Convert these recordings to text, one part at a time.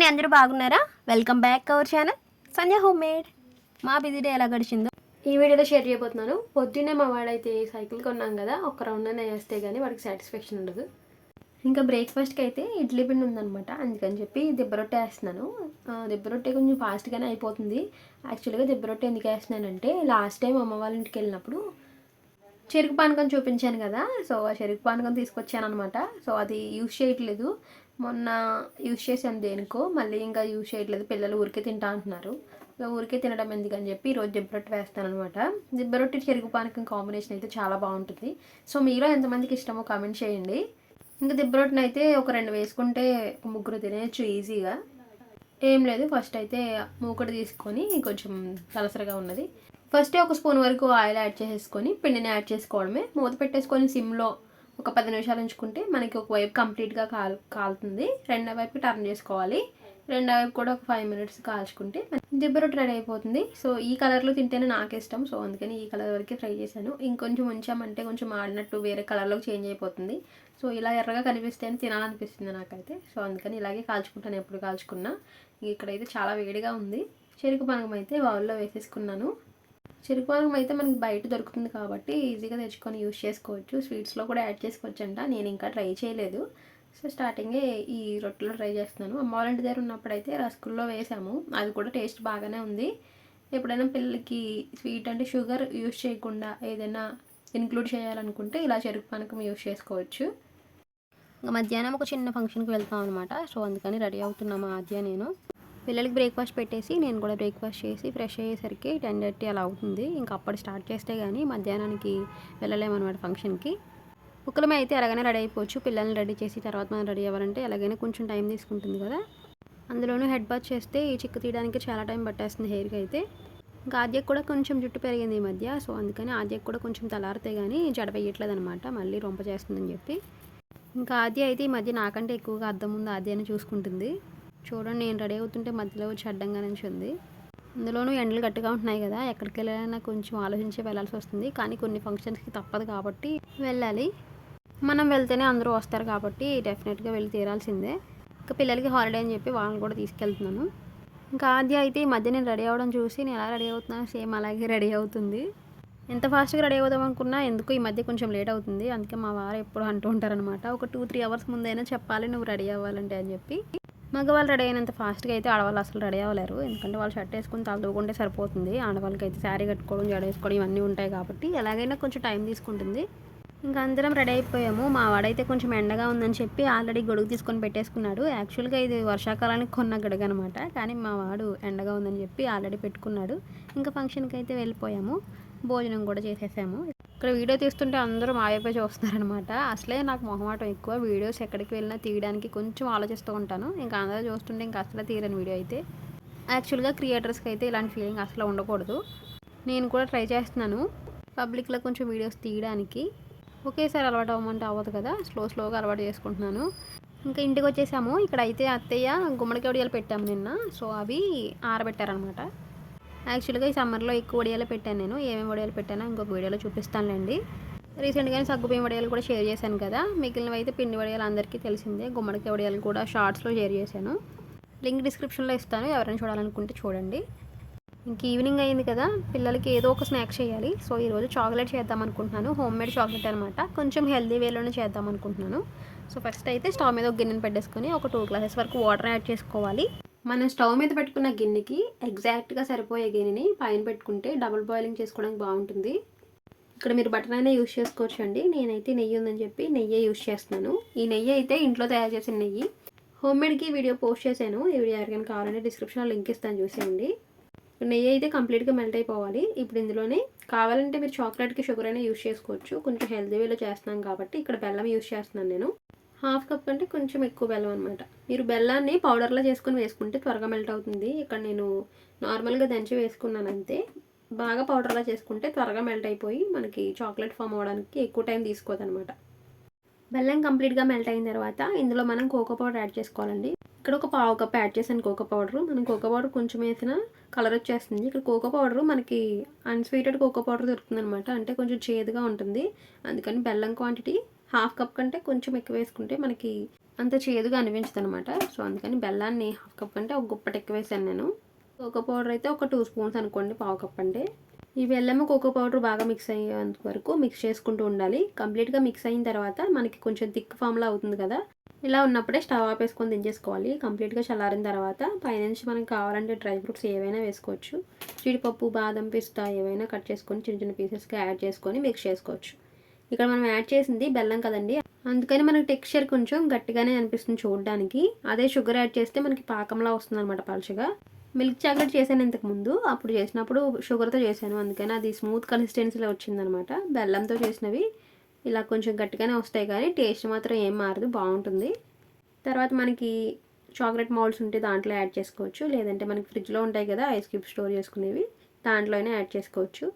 బాగున్నారా? Welcome back our channel Sandhya home made మా busy day ఎలా గడిచిందో. ఈ వీడియోలో షేర్ చేయబోతున్నాను. పొద్దున్నే మా వాడైతే సైకిల్ కొన్నాం కదా ఒక రౌండ్ అయినా వేస్తే కానీ వాడికి సాటిస్ఫాక్షన్ ఉండదు. ఇంకా బ్రేక్ఫాస్ట్కి అయితే ఇడ్లీ పిండి ఉందనమాట అందుకని చెప్పి దిబ్బ రొట్టె వేస్తున్నాను. ఆ, దిబ్బ రొట్టె కొంచెం ఫాస్ట్గానే అయిపోతుంది. యాక్చువల్గా దిబ్బ రొట్టె ఎందుకు వేస్తున్నానంటే లాస్ట్ టైం అమ్మ వాళ్ళ ఇంటికి వెళ్ళినప్పుడు చెరుకు పానకం చూపించాను కదా. సో ఆ చెరుకు పానకం తీసుకొచ్చాను అనమాట సో అది యూజ్ చేయట్లేదు. మొన్న యూజ్ చేశాను దేనికో మళ్ళీ ఇంకా యూజ్ చేయట్లేదు. పిల్లలు ఊరికే తింటా అంటున్నారు. ఇక ఊరికే తినడం ఎందుకని చెప్పి ఈరోజు జిబ్బరొట్టి వేస్తాను అనమాట జిబ్బరొట్టి చెరుకు పానకం కాంబినేషన్ అయితే చాలా బాగుంటుంది. సో మీలో ఎంతమందికి ఇష్టమో కామెంట్ చేయండి. ఇంకా దిబ్బరొట్టిని అయితే ఒక రెండు వేసుకుంటే ముగ్గురు తినేయచ్చు ఈజీగా. ఏం లేదు ఫస్ట్ అయితే మూకుడు తీసుకొని కొంచెం తలసరిగా ఉన్నది. ఫస్ట్ ఒక స్పూన్ వరకు ఆయిల్ యాడ్ చేసేసుకొని పిండిని యాడ్ చేసుకోవడమే. మూత పెట్టేసుకొని సిమ్లో ఒక పది నిమిషాలు ఉంచుకుంటే మనకి ఒక వైపు కంప్లీట్గా కాల్ కాలుతుంది. రెండో వైపు టర్న్ చేసుకోవాలి. రెండో వైపు కూడా ఒక ఫైవ్ మినిట్స్ కాల్చుకుంటే జిబ్బరు రెడీ అయిపోతుంది. సో ఈ కలర్లో తింటేనే నాకు ఇష్టం. సో అందుకని ఈ కలర్ వరకే ఫ్రై చేశాను. ఇంకొంచెం ఉంచామంటే కొంచెం ఆడినట్టు వేరే కలర్లోకి చేంజ్ అయిపోతుంది. సో ఇలా ఎర్రగా కనిపిస్తేనే తినాలనిపిస్తుంది నాకైతే. సో అందుకని ఇలాగే కాల్చుకుంటాను. ఎప్పుడు కాల్చుకున్నా. ఇక్కడైతే చాలా వేడిగా ఉంది. చెరుకు పానకం అయితే బౌల్లో వేసేసుకున్నాను. చెరుకు పానకం అయితే మనకి బయట దొరుకుతుంది కాబట్టి ఈజీగా తెచ్చుకొని యూస్ చేసుకోవచ్చు. స్వీట్స్లో కూడా యాడ్ చేసుకోవచ్చు అంట నేను ఇంకా ట్రై చేయలేదు. సో స్టార్టింగే ఈ రొట్టెలో ట్రై చేస్తున్నాను. అమ్మ వాళ్ళ ఇంటి దగ్గర ఉన్నప్పుడైతే రసగుల్లో వేసాము. అది కూడా టేస్ట్ బాగానే ఉంది. ఎప్పుడైనా పిల్లలకి స్వీట్ అంటే షుగర్ యూస్ చేయకుండా ఏదైనా ఇన్క్లూడ్ చేయాలనుకుంటే ఇలా చెరుకు పానకం యూస్ చేసుకోవచ్చు. ఇంకా మధ్యాహ్నం ఒక చిన్న ఫంక్షన్కి వెళ్తాం అనమాట సో అందుకని రెడీ అవుతున్నాము ఆద్య నేను. పిల్లలకి బ్రేక్ఫాస్ట్ పెట్టేసి నేను కూడా బ్రేక్ఫాస్ట్ చేసి ఫ్రెష్ అయ్యేసరికి టెన్ థర్టీ అలా అవుతుంది. ఇంకా అప్పుడు స్టార్ట్ చేస్తే కానీ మధ్యాహ్నానికి వెళ్ళలేమన్నమాట ఫంక్షన్కి. ఒక్కలమే అయితే ఎలాగైనా రెడీ అయిపోవచ్చు. పిల్లల్ని రెడీ చేసి తర్వాత మనం రెడీ అవ్వాలంటే ఎలాగైనా కొంచెం టైం తీసుకుంటుంది కదా. అందులోనూ హెడ్ బాత్ చేస్తే ఈ చిక్కు తీయడానికి చాలా టైం పట్టేస్తుంది హెయిర్కి అయితే. ఇంకా ఆద్యకు కూడా కొంచెం జుట్టు పెరిగింది ఈ మధ్య. సో అందుకని ఆద్యకు కూడా కొంచెం తలారితే కానీ జడ వేయట్లేదు అనమాట మళ్ళీ రొంప చేస్తుందని చెప్పి. ఇంకా ఆద్య అయితే ఈ మధ్య నాకంటే ఎక్కువగా అద్దం ముందు ఆద్యని చూసుకుంటుంది. చూడండి నేను రెడీ అవుతుంటే మధ్యలో వచ్చి అడ్డంగా నుంచి ఉంది. ఇందులోనూ ఎండలు గట్టిగా ఉంటున్నాయి కదా ఎక్కడికి వెళ్ళాలన్నా కొంచెం ఆలోచించి వెళ్ళాల్సి వస్తుంది. కానీ కొన్ని ఫంక్షన్స్కి తప్పదు కాబట్టి వెళ్ళాలి. మనం వెళ్తేనే అందరూ వస్తారు కాబట్టి డెఫినెట్గా వెళ్ళి తీరాల్సిందే. ఇంకా పిల్లలకి హాలిడే అని చెప్పి వాళ్ళని కూడా తీసుకెళ్తున్నాను. ఇంకా ఆద్య అయితే ఈ మధ్య నేను రెడీ అవ్వడం చూసి నేను ఎలా రెడీ అవుతున్నాను సేమ్ అలాగే రెడీ అవుతుంది. ఎంత ఫాస్ట్గా రెడీ అవుదాం అనుకున్నా ఎందుకు ఈ మధ్య కొంచెం లేట్ అవుతుంది. అందుకే మా వారు ఎప్పుడు అంటూ ఉంటారనమాట ఒక టూ త్రీ అవర్స్ ముందైనా చెప్పాలి నువ్వు రెడీ అవ్వాలంటే అని చెప్పి. మగవాళ్ళు రెడీ అయినంత ఫాస్ట్గా అయితే ఆడవాళ్ళు అసలు రెడీ అవ్వలేరు. ఎందుకంటే వాళ్ళు షర్ట్ వేసుకుని తలదూకుంటే సరిపోతుంది. ఆడవాళ్ళకి అయితే శారీ కట్టుకోవడం జడ వేసుకోవడం ఇవన్నీ ఉంటాయి కాబట్టి ఎలాగైనా కొంచెం టైం తీసుకుంటుంది. ఇంకా అందరం రెడీ అయిపోయాము. మా వాడైతే కొంచెం ఎండగా ఉందని చెప్పి ఆల్రెడీ గొడుగు తీసుకొని పెట్టేసుకున్నాడు. యాక్చువల్గా ఇది వర్షాకాలానికి కొన్న గడుగు అనమాట కానీ మా వాడు ఎండగా ఉందని చెప్పి ఆల్రెడీ పెట్టుకున్నాడు. ఇంకా ఫంక్షన్కి అయితే వెళ్ళిపోయాము. భోజనం కూడా చేసేసాము. ఇక్కడ వీడియో తీస్తుంటే అందరూ మా చూస్తున్నారనమాట అసలే నాకు మొహమాటం ఎక్కువ. వీడియోస్ ఎక్కడికి వెళ్ళినా తీయడానికి కొంచెం ఆలోచిస్తూ ఉంటాను. ఇంకా అందరూ చూస్తుంటే ఇంకా అసలే తీరని వీడియో అయితే. యాక్చువల్గా క్రియేటర్స్కి అయితే ఇలాంటి ఫీలింగ్ అసలు ఉండకూడదు. నేను కూడా ట్రై చేస్తున్నాను. పబ్లిక్లో కొంచెం వీడియోస్ తీయడానికి. ఒకేసారి అలవాటు అవ్వమంటే అవ్వదు కదా. స్లో స్లోగా అలవాటు చేసుకుంటున్నాను. ఇంకా ఇంటికి వచ్చేసాము. ఇక్కడ అయితే అత్తయ్య గుమ్మడికాయ వడియాలు పెట్టాము నిన్న. సో అవి ఆరబెట్టారనమాట యాక్చువల్గా ఈ సమ్మర్లో ఎక్కువ వడియాలు పెట్టాను నేను. ఏమేమి వడియాలు పెట్టానో ఇంకొక వీడియోలో చూపిస్తానులేండి. రీసెంట్గానే సగ్గుబియ్యం వడియాలు కూడా షేర్ చేశాను కదా. మిగిలినవి అయితే పిండి వడియాలు అందరికీ తెలిసిందే. గుమ్మడికాయ వడియాలు కూడా షార్ట్స్లో షేర్ చేశాను. లింక్ డిస్క్రిప్షన్లో ఇస్తాను. ఎవరైనా చూడాలనుకుంటే చూడండి. ఇంక ఈవినింగ్ అయింది కదా. పిల్లలకి ఏదో ఒక స్నాక్స్ చేయాలి. సో ఈరోజు చాక్లెట్ చేద్దాం అనుకుంటున్నాను. హోమ్ మేడ్ చాక్లెట్ అనమాట కొంచెం హెల్దీ వేలోనే చేద్దాం అనుకుంటున్నాను. సో ఫస్ట్ అయితే స్టవ్ మీద ఒక గిన్నెను పెట్టేసుకొని ఒక టూ గ్లాసెస్ వరకు వాటర్ యాడ్ చేసుకోవాలి. మనం స్టవ్ మీద పెట్టుకున్న గిన్నెకి ఎగ్జాక్ట్గా సరిపోయే గిన్నెని పైన పెట్టుకుంటే డబుల్ బాయిలింగ్ చేసుకోవడానికి బాగుంటుంది. ఇక్కడ మీరు బటర్ అయినా యూస్ చేసుకోవచ్చు అండి నేనైతే నెయ్యి ఉందని చెప్పి నెయ్యి యూస్ చేస్తున్నాను. ఈ నెయ్యి అయితే ఇంట్లో తయారు చేసిన నెయ్యి. హోమ్ మేడ్కి వీడియో పోస్ట్ చేశాను. ఈ వీడియో ఎవరికైనా కావాలంటే డిస్క్రిప్షన్లో లింక్ ఇస్తాను చూసేయండి. నెయ్యి అయితే కంప్లీట్గా మెల్ట్ అయిపోవాలి. ఇప్పుడు ఇందులోనే కావాలంటే మీరు చాక్లెట్కి షుగర్ అయినా యూస్ చేసుకోవచ్చు. కొంచెం హెల్తీ వేలో చేస్తున్నాం కాబట్టి ఇక్కడ బెల్లం యూస్ చేస్తున్నాను నేను. హాఫ్ కప్ అంటే కొంచెం ఎక్కువ బెల్లం అనమాట మీరు బెల్లాన్ని పౌడర్లో చేసుకొని వేసుకుంటే త్వరగా మెల్ట్ అవుతుంది. ఇక్కడ నేను నార్మల్గా దంచి వేసుకున్నాను అంతే. బాగా పౌడర్లా చేసుకుంటే త్వరగా మెల్ట్ అయిపోయి మనకి చాక్లెట్ ఫామ్ అవ్వడానికి ఎక్కువ టైం తీసుకోదనమాట బెల్లం కంప్లీట్గా మెల్ట్ అయిన తర్వాత ఇందులో మనం కోకో పౌడర్ యాడ్ చేసుకోవాలండి. ఇక్కడ ఒక పావు కప్ యాడ్ చేశాను కోకో పౌడర్ మనం కోకో పౌడర్ కొంచెం వేసినా కలర్ వచ్చేస్తుంది. ఇక్కడ కోకో పౌడర్ మనకి అన్స్వీటెడ్ కోకో పౌడర్ దొరుకుతుంది అనమాట అంటే కొంచెం చేదుగా ఉంటుంది. అందుకని బెల్లం క్వాంటిటీ హాఫ్ కప్ కంటే కొంచెం ఎక్కువ వేసుకుంటే మనకి అంత చేదుగా అనిపించదు అనమాట సో అందుకని బెల్లాన్ని హాఫ్ కప్ కంటే ఒక గుప్పటి ఎక్కువ వేసాను నేను. కోకో పౌడర్ అయితే ఒక టూ స్పూన్స్ అనుకోండి పావు కప్ అంటే ఈ బెల్లము కోకో పౌడర్ బాగా మిక్స్ అయ్యేంత వరకు మిక్స్ చేసుకుంటూ ఉండాలి. కంప్లీట్గా మిక్స్ అయిన తర్వాత మనకి కొంచెం థిక్ ఫామ్లో అవుతుంది కదా. ఇలా ఉన్నప్పుడే స్టవ్ ఆపేసుకొని దించేసుకోవాలి. కంప్లీట్గా చల్లారిన తర్వాత పైనుంచి మనకి కావాలంటే డ్రై ఫ్రూట్స్ ఏవైనా వేసుకోవచ్చు. జీడిపప్పు బాదం పిస్తా ఏవైనా కట్ చేసుకొని చిన్న చిన్న పీసెస్గా యాడ్ చేసుకొని మిక్స్ చేసుకోవచ్చు. ఇక్కడ మనం యాడ్ చేసింది బెల్లం కదండి. అందుకని మనకి టెక్స్చర్ కొంచెం గట్టిగానే అనిపిస్తుంది చూడడానికి. అదే షుగర్ యాడ్ చేస్తే మనకి పాకంలా వస్తుంది అనమాట పలుచగా. మిల్క్ చాక్లెట్ చేశాను ఇంతకు ముందు. అప్పుడు చేసినప్పుడు షుగర్తో చేశాను. అందుకని అది స్మూత్ కన్సిస్టెన్సీలో వచ్చిందనమాట బెల్లంతో చేసినవి ఇలా కొంచెం గట్టిగానే వస్తాయి కానీ టేస్ట్ మాత్రం ఏం మారదు బాగుంటుంది. తర్వాత మనకి చాక్లెట్ మౌల్డ్స్ ఉంటే దాంట్లో యాడ్ చేసుకోవచ్చు. లేదంటే మనకి ఫ్రిడ్జ్లో ఉంటాయి కదా ఐస్ క్యూబ్ స్టోర్ చేసుకునేవి దాంట్లోనే యాడ్ చేసుకోవచ్చు.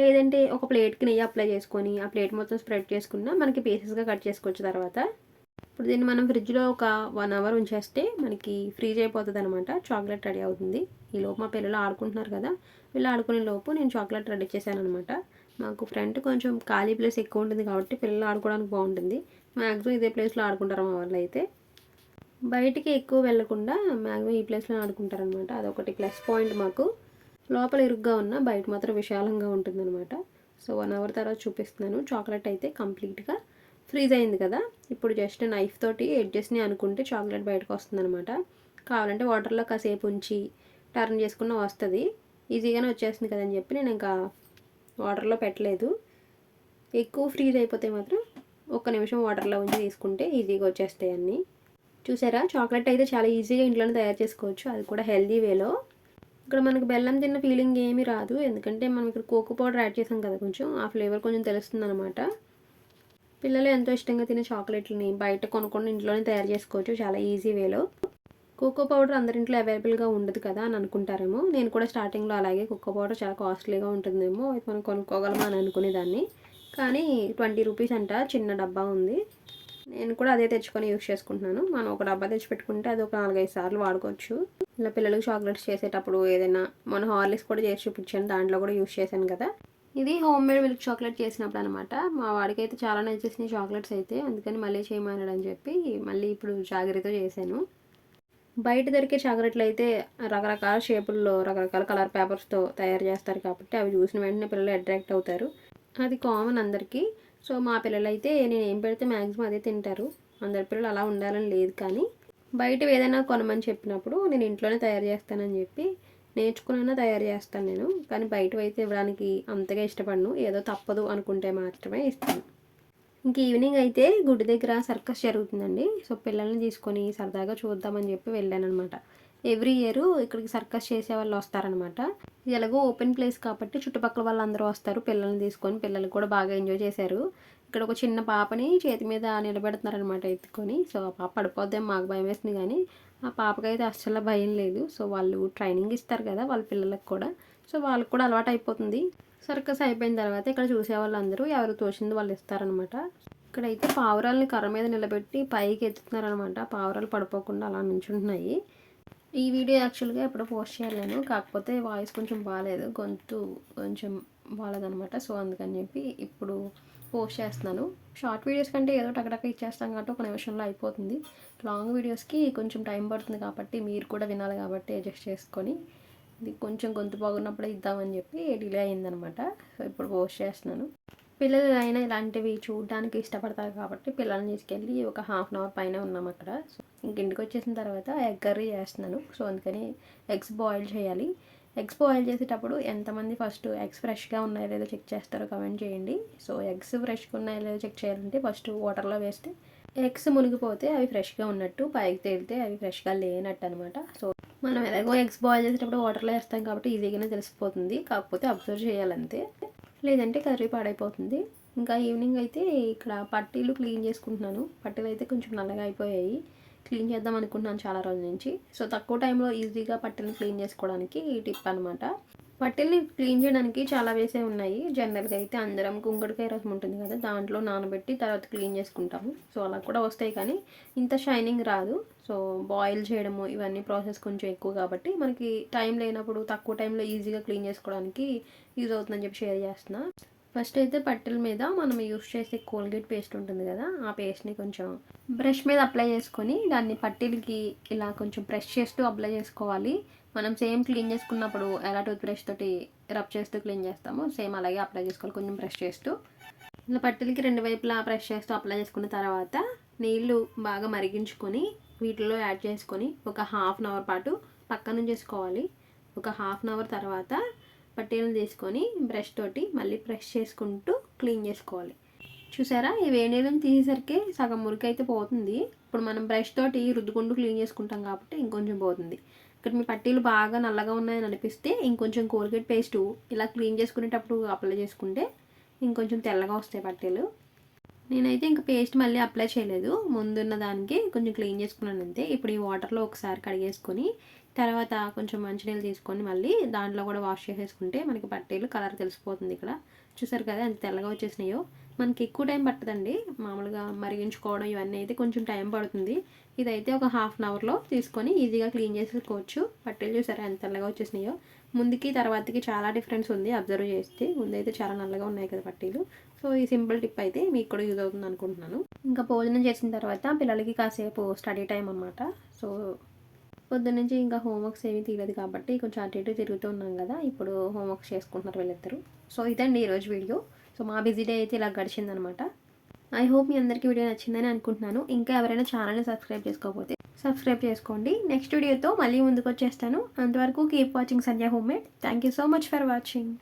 లేదంటే ఒక ప్లేట్కి నెయ్యి అప్లై చేసుకొని ఆ ప్లేట్ మొత్తం స్ప్రెడ్ చేసుకున్నా మనకి పీసెస్గా కట్ చేసుకోవచ్చు తర్వాత. ఇప్పుడు దీన్ని మనం ఫ్రిడ్జ్లో ఒక వన్ అవర్ ఉంచేస్తే మనకి ఫ్రీజ్ అయిపోతుంది అనమాట చాక్లెట్ రెడీ అవుతుంది. ఈ లోపు మా పిల్లలు ఆడుకుంటున్నారు కదా. వీళ్ళు ఆడుకునే లోపు నేను చాక్లెట్ రెడీ చేశాను అనమాట మాకు ఫ్రంట్ కొంచెం ఖాళీ ప్లేస్ ఎక్కువ ఉంటుంది కాబట్టి పిల్లలు ఆడుకోవడానికి బాగుంటుంది. మ్యాక్సిమం ఇదే ప్లేస్లో ఆడుకుంటారు మా వాళ్ళు అయితే. బయటికి ఎక్కువ వెళ్ళకుండా మ్యాక్సిమం ఈ ప్లేస్లో ఆడుకుంటారనమాట అదొకటి ప్లస్ పాయింట్ మాకు. లోపల ఇరుగ్గా ఉన్న బయట మాత్రం విశాలంగా ఉంటుందన్నమాట. సో వన్ అవర్ తర్వాత చూపిస్తున్నాను. చాక్లెట్ అయితే కంప్లీట్గా ఫ్రీజ్ అయింది కదా. ఇప్పుడు జస్ట్ నైఫ్ తోటి ఎడ్జెస్ని అనుకుంటే చాక్లెట్ బయటకు వస్తుందన్నమాట. కావాలంటే వాటర్లో కాసేపు ఉంచి టర్న్ చేసుకున్న వస్తుంది. ఈజీగానే వచ్చేస్తుంది కదని చెప్పి నేను ఇంకా వాటర్లో పెట్టలేదు. ఎక్కువ ఫ్రీజ్ అయిపోతే మాత్రం ఒక్క నిమిషం వాటర్లో ఉంచి తీసుకుంటే ఈజీగా వచ్చేస్తాయి అన్నీ. చూసారా? చాక్లెట్ అయితే చాలా ఈజీగా ఇంట్లోనే తయారు చేసుకోవచ్చు. అది కూడా హెల్దీ వేలో ఇక్కడ మనకు బెల్లం తిన్న ఫీలింగ్ ఏమీ రాదు. ఎందుకంటే మనం ఇక్కడ కోకో పౌడర్ యాడ్ చేసాం కదా కొంచెం ఆ ఫ్లేవర్ కొంచెం తెలుస్తుంది అనమాట పిల్లలు ఎంతో ఇష్టంగా తినే చాక్లెట్లని బయట కొనుక్కొని ఇంట్లోనే తయారు చేసుకోవచ్చు చాలా ఈజీ వేలో కోకో పౌడర్ అందరింట్లో అవైలబుల్గా ఉండదు కదా అని అనుకుంటారేమో. నేను కూడా స్టార్టింగ్లో అలాగే కోకో పౌడర్ చాలా కాస్ట్లీగా ఉంటుందేమో అయితే మనం కొనుక్కోగలమా అని అనుకునేదాన్ని. కానీ ట్వంటీ రూపీస్ అంట చిన్న డబ్బా ఉంది. నేను కూడా అదే తెచ్చుకొని యూస్ చేసుకుంటున్నాను. మనం ఒక డబ్బా తెచ్చి పెట్టుకుంటే అది ఒక నాలుగైదు సార్లు వాడుకోవచ్చు. ఇలా పిల్లలకు చాక్లెట్స్ చేసేటప్పుడు ఏదైనా మన హార్లిక్స్ కూడా చేసి చూపించాను దాంట్లో కూడా యూస్ చేశాను కదా. ఇది హోమ్ మేడ్ మిల్క్ చాక్లెట్ చేసినప్పుడు అనమాట మా వాడికి అయితే చాలా నచ్చేసినాయి చాక్లెట్స్ అయితే అందుకని మళ్ళీ చేయమన్నాడు అని చెప్పి మళ్ళీ ఇప్పుడు జాగ్రత్తతో చేశాను. బయట దొరికే చాక్లెట్లు అయితే రకరకాల షేపుల్లో రకరకాల కలర్ పేపర్స్తో తయారు చేస్తారు కాబట్టి అవి చూసిన వెంటనే పిల్లలు అట్రాక్ట్ అవుతారు. అది కామన్ అందరికీ. సో మా పిల్లలు అయితే నేను ఏం పెడితే మ్యాక్సిమం అదే తింటారు. అందరి పిల్లలు అలా ఉండాలని లేదు కానీ బయట ఏదైనా కొనమని చెప్పినప్పుడు నేను ఇంట్లోనే తయారు చేస్తానని చెప్పి నేర్చుకున్నా తయారు చేస్తాను నేను. కానీ బయట అయితే ఇవ్వడానికి అంతగా ఇష్టపడను. ఏదో తప్పదు అనుకుంటే మాత్రమే ఇస్తాను. ఇంక ఈవినింగ్ అయితే గుడి దగ్గర సర్కస్ జరుగుతుందండి. సో పిల్లల్ని తీసుకొని సరదాగా చూద్దామని చెప్పి వెళ్ళాను అనమాట ఎవ్రీ ఇయర్ ఇక్కడికి సర్కస్ చేసే వాళ్ళు వస్తారనమాట ఎలాగో ఓపెన్ ప్లేస్ కాబట్టి చుట్టుపక్కల వాళ్ళందరూ వస్తారు పిల్లల్ని తీసుకొని పిల్లలు కూడా బాగా ఎంజాయ్ చేశారు. ఇక్కడ ఒక చిన్న పాపని చేతి మీద నిలబెడుతున్నారనమాట ఎత్తుకొని. సో ఆ పాప పడిపోద్దేం మాకు భయం వేస్తుంది కానీ ఆ పాపకైతే అస్సలు భయం లేదు. సో వాళ్ళు ట్రైనింగ్ ఇస్తారు కదా వాళ్ళ పిల్లలకు కూడా. సో వాళ్ళకి కూడా అలవాటు అయిపోతుంది. సర్కస్ అయిపోయిన తర్వాత ఇక్కడ చూసే వాళ్ళందరూ ఎవరు తోచింది వాళ్ళు ఇస్తారనమాట ఇక్కడైతే పావురాలని కర్ర మీద నిలబెట్టి పైకి ఎత్తుతున్నారనమాట పావురాలు పడిపోకుండా అలా నుంచుంటున్నాయి. ఈ వీడియో యాక్చువల్గా ఎప్పుడో పోస్ట్ చేయలేను. కాకపోతే వాయిస్ కొంచెం బాగాలేదు గొంతు కొంచెం బాగాలేదనమాట సో అందుకని చెప్పి ఇప్పుడు పోస్ట్ చేస్తున్నాను. షార్ట్ వీడియోస్ కంటే ఏదో టకటక ఇచ్చేస్తాం కాబట్టి ఒక నిమిషంలో అయిపోతుంది. లాంగ్ వీడియోస్కి కొంచెం టైం పడుతుంది కాబట్టి మీరు కూడా వినాలి కాబట్టి అడ్జస్ట్ చేసుకొని ఇది కొంచెం గొంతు బాగున్నప్పుడే ఇద్దామని చెప్పి డిలే అయిందనమాట. సో ఇప్పుడు పోస్ట్ చేస్తున్నాను. పిల్లలు అయినా ఇలాంటివి చూడడానికి ఇష్టపడతారు కాబట్టి పిల్లల్ని తీసుకెళ్ళి ఒక హాఫ్ అన్ అవర్ పైన ఉన్నాం అక్కడ. సో ఇంక ఇంటికి వచ్చేసిన తర్వాత ఎగ్ కర్రీ చేస్తున్నాను. సో అందుకని ఎగ్స్ బాయిల్ చేయాలి. ఎగ్స్ బాయిల్ చేసేటప్పుడు ఎంతమంది ఫస్ట్ ఎగ్స్ ఫ్రెష్గా ఉన్నాయో లేదో చెక్ చేస్తారో కమెంట్ చేయండి. సో ఎగ్స్ ఫ్రెష్గా ఉన్నాయో లేదో చెక్ చేయాలంటే ఫస్ట్ వాటర్లో వేస్తే ఎగ్స్ మునిగిపోతే అవి ఫ్రెష్గా ఉన్నట్టు పైకి తేలితే అవి ఫ్రెష్గా లేనట్టు అనమాట సో మనం ఎలాగో ఎగ్స్ బాయిల్ చేసేటప్పుడు వాటర్లో వేస్తాం కాబట్టి ఈజీగానే తెలిసిపోతుంది. కాకపోతే అబ్జర్వ్ చేయాలంతే. లేదంటే కర్రీ పాడైపోతుంది. ఇంకా ఈవినింగ్ అయితే ఇక్కడ పట్టీలు క్లీన్ చేసుకుంటున్నాను. పట్టీలు అయితే కొంచెం నల్లగా అయిపోయాయి. క్లీన్ చేద్దాం అనుకుంటున్నాను చాలా రోజుల నుంచి. సో తక్కువ టైంలో ఈజీగా పట్టీలు క్లీన్ చేసుకోవడానికి ఈ టిప్ అనమాట పట్టీల్ని క్లీన్ చేయడానికి చాలా వేసే ఉన్నాయి. జనరల్గా అయితే అందరం కుంకుడుకాయ రసం ఉంటుంది కదా దాంట్లో నానబెట్టి తర్వాత క్లీన్ చేసుకుంటాము. సో అలా కూడా వస్తాయి కానీ ఇంత షైనింగ్ రాదు. సో బాయిల్ చేయడము ఇవన్నీ ప్రాసెస్ కొంచెం ఎక్కువ కాబట్టి మనకి టైం లేనప్పుడు తక్కువ టైంలో ఈజీగా క్లీన్ చేసుకోవడానికి యూజ్ అవుతుందని చెప్పి షేర్ చేస్తున్నా. ఫస్ట్ అయితే పట్టెల మీద మనం యూస్ చేసే కోల్గేట్ పేస్ట్ ఉంటుంది కదా ఆ పేస్ట్ని కొంచెం బ్రష్ మీద అప్లై చేసుకొని దాన్ని పట్టీలకి ఇలా కొంచెం బ్రష్ చేస్తూ అప్లై చేసుకోవాలి. మనం సేమ్ క్లీన్ చేసుకున్నప్పుడు ఎలా టూత్ బ్రష్ తోటి రబ్ చేస్తూ క్లీన్ చేస్తామో సేమ్ అలాగే అప్లై చేసుకోవాలి కొంచెం బ్రష్ చేస్తూ. ఇలా పట్టీలకి రెండు వైపులా బ్రష్ చేస్తూ అప్లై చేసుకున్న తర్వాత నీళ్ళు బాగా మరిగించుకొని వీటిలో యాడ్ చేసుకొని ఒక హాఫ్ అన్ అవర్ పాటు పక్కన చేసుకోవాలి ఒక హాఫ్ అన్ అవర్ తర్వాత పట్టీలను తీసుకొని బ్రష్ తోటి మళ్ళీ బ్రష్ చేసుకుంటూ క్లీన్ చేసుకోవాలి. చూసారా? ఈ వేడి నీళ్ళని తీసేసరికి సగం మురికి అయితే పోతుంది. ఇప్పుడు మనం బ్రష్ తోటి రుద్దుకుంటూ క్లీన్ చేసుకుంటాం కాబట్టి ఇంకొంచెం పోతుంది. ఇక్కడ మీ పట్టీలు బాగా నల్లగా ఉన్నాయని అనిపిస్తే ఇంకొంచెం కోల్గేట్ పేస్ట్ ఇలా క్లీన్ చేసుకునేటప్పుడు అప్లై చేసుకుంటే ఇంకొంచెం తెల్లగా వస్తాయి పట్టీలు. నేనైతే ఇంకా పేస్ట్ మళ్ళీ అప్లై చేయలేదు. ముందున్న దానికి కొంచెం క్లీన్ చేసుకున్నాను అంతే. ఇప్పుడు ఈ వాటర్లో ఒకసారి కడిగేసుకొని తర్వాత కొంచెం మంచినీళ్ళు తీసుకొని మళ్ళీ దాంట్లో కూడా వాష్ చేసేసుకుంటే మనకి పట్టీలు కలర్ తెలిసిపోతుంది ఇక్కడ. చూసారు కదా ఎంత తెల్లగా వచ్చేసినాయో? మనకి ఎక్కువ టైం పట్టదండి. మామూలుగా మరిగించుకోవడం ఇవన్నీ అయితే కొంచెం టైం పడుతుంది. ఇదైతే ఒక హాఫ్ అన్ అవర్లో తీసుకొని ఈజీగా క్లీన్ చేసుకోవచ్చు పట్టీలు చూసారా ఎంత తెల్లగా వచ్చేసినాయో? ముందుకి తర్వాతకి చాలా డిఫరెన్స్ ఉంది అబ్జర్వ్ చేస్తే. ముందైతే చాలా నల్లగా ఉన్నాయి కదా పట్టీలు. సో ఈ సింపుల్ టిప్ అయితే మీకు కూడా యూజ్ అవుతుంది అనుకుంటున్నాను. ఇంకా భోజనం చేసిన తర్వాత పిల్లలకి కాసేపు స్టడీ టైం అనమాట సో పొద్దున్నుంచి ఇంకా హోంవర్క్స్ ఏమీ తీయలేదు కాబట్టి కొంచెం అటు ఇటు తిరుగుతూ ఉన్నాం కదా. ఇప్పుడు హోంవర్క్స్ చేసుకుంటున్నారు వీళ్ళిద్దరు. సో ఇదండి ఈరోజు వీడియో. సో మా బిజీ డే అయితే ఇలా గడిచిందనమాట. ఐ హోప్ మీ అందరికీ వీడియో నచ్చిందని అనుకుంటున్నాను. ఇంకా ఎవరైనా ఛానల్ని సబ్స్క్రైబ్ చేసుకోకపోతే సబ్స్క్రైబ్ చేసుకోండి. నెక్స్ట్ వీడియోతో మళ్ళీ ముందుకు వచ్చేస్తాను అంతవరకు keep watching Sandhya home made thank you so much for watching